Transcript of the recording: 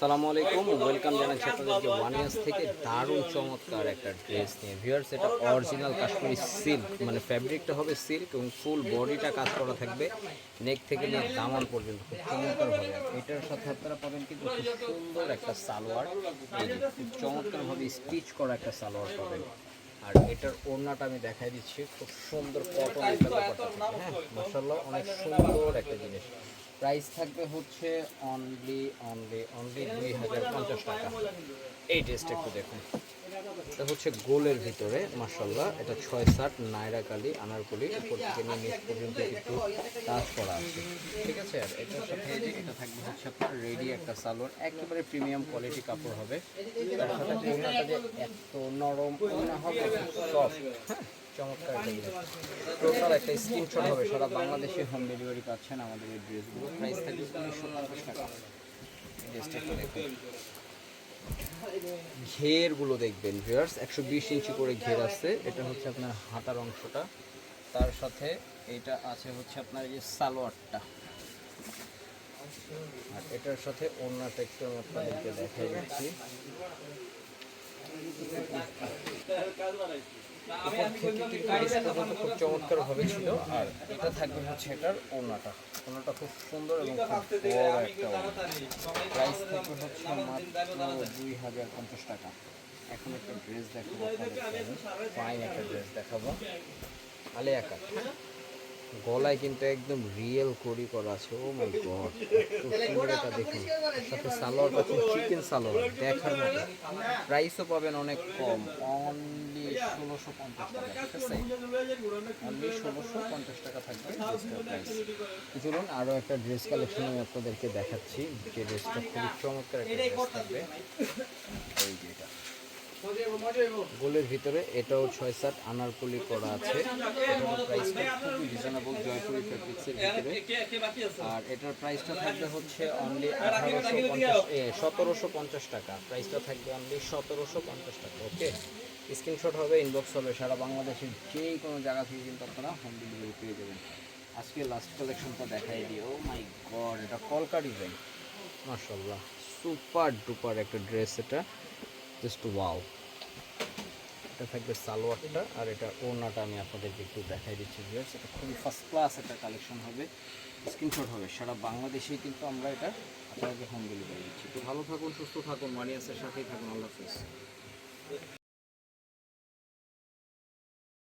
সালামু আলাইকুম, ওয়েলকাম জানাচ্ছি আপনাদেরকে ওয়ান ইয়ার্স থেকে দারুণ চমৎকার একটা ড্রেস নিয়ে। ভিউয়ার্স এটা অরিজিনাল কাশ্মীরি সিল্ক মানে ফ্যাব্রিকটা হবে সিল্ক এবং ফুল বডিটা কাজ করা থাকবে নেক থেকে নিয়ে দামান পর্যন্ত, খুব চমৎকার হবে এটার সাথে আপনারা পাবেন কিন্তু খুব সুন্দর একটা সালোয়ার খুব চমৎকারভাবে স্টিচ করা একটা সালোয়ার পাবেন। আর এটার ওড়নাটা আমি দেখাই দিচ্ছি, খুব সুন্দর কটন একটা হ্যাঁ মাসাল্লাহ অনেক সুন্দর একটা জিনিস। প্রাইস থাকবে হচ্ছে অনলি অনলি অনলি দুই হাজার পঞ্চাশ টাকা। এই ড্রেসটা একটু দেখুন। এটা হচ্ছে গোলের ভিতরে মাসাল্লাহ এটা ছয় সাত নায়রা কালি, আনারকলি। উপর থেকে নিয়ে নিচ পর্যন্ত একটু কাজ করা আছে। ঠিক আছে? আর এটার সাথে এটা থাকবে হচ্ছে আপনার রেডি একটা সালোয়ার। একেবারে প্রিমিয়াম কোয়ালিটি কাপড় হবে। তার সাথে এত নরম ওড়না হবে সফট। চমৎকার টোটাল একটা স্ক্রিনশট হবে, সারা বাংলাদেশে হোম ডেলিভারি পাচ্ছেন আমাদের এই ড্রেসগুলো প্রাইস থাকবে উনিশশো পঞ্চাশ টাকা। ড্রেসটা ঘেরগুলো দেখবেন ভিউয়ার্স একশো বিশ ইঞ্চি করে ঘের আছে। এটা হচ্ছে আপনার হাতার অংশটা। তার সাথে এটা আছে হচ্ছে আপনার এই যে সালোয়ারটা। আর এটার সাথে অন্যটা একটু আপনাদেরকে দেখাই দিচ্ছি উপর থেকে কিন্তু নিচ পর্যন্ত খুব চমৎকার ভাবে ছিল, আর এটা থাকবে হচ্ছে এটার ওড়নাটা। ওড়নাটা খুব সুন্দর এবং খুব একটা প্রাইস থাকবে হচ্ছে মাত্র দুই হাজার পঞ্চাশ টাকা। এখন একটা ড্রেস দেখাবো ফাইন একটা ড্রেস দেখাবো। আলিয়া কাট গলায় কিন্তু একদম রিয়েল করি করা আছে। ও মাই গড সুন্দর এটা দেখুন। সাথে সালোয়ার পাচ্ছেন চিকেন সালোয়ার, দেখার মতো। প্রাইসও পাবেন অনেক কম। অনলি ষোলোশো পঞ্চাশ টাকা, ঠিক অনলি ষোলোশো পঞ্চাশ টাকা থাকবে চলুন আরও একটা ড্রেস কালেকশন আমি আপনাদেরকে দেখাচ্ছি। যে ড্রেসটা খুবই চমৎকার একটা ড্রেস থাকবে। এই যে এটা। গোলের ভিতরে এটাও ছয় সাত আনারকলি করা আছে। এটার প্রাইসটা খুবই ভিতরে। আর এটার প্রাইসটা থাকবে হচ্ছে অনলি আঠারোশো পঞ্চাশ সতেরোশো পঞ্চাশ টাকা। প্রাইসটা থাকবে অনলি সতেরোশো পঞ্চাশ টাকা ওকে স্ক্রিনশট হবে ইনবক্স হবে, সারা বাংলাদেশের যে কোনো জায়গা থেকে কিন্তু আপনারা হোম ডেলিভারি পেয়ে যাবেন। আজকে লাস্ট কালেকশনটা দেখাই দিই ও মাই গড এটা কলকা ডিজাইন মার্শাল্লাহ সুপার ডুপার একটা ড্রেস এটা। জাস্ট ওয়াও এটা থাকবে সালোয়ারটা, আর এটা ওড়নাটা আমি আপনাদেরকে একটু দেখাই দিচ্ছি ভিউয়ার্স এটা খুবই ফার্স্ট ক্লাস একটা কালেকশন হবে স্ক্রিনশট হবে। সারা বাংলাদেশেই কিন্তু আমরা এটা আপনাদেরকে হোম ডেলিভারি দিচ্ছি। তো ভালো থাকুন, সুস্থ থাকুন, মানিয়াসের সাথেই থাকুন, আল্লাহ হাফিজ।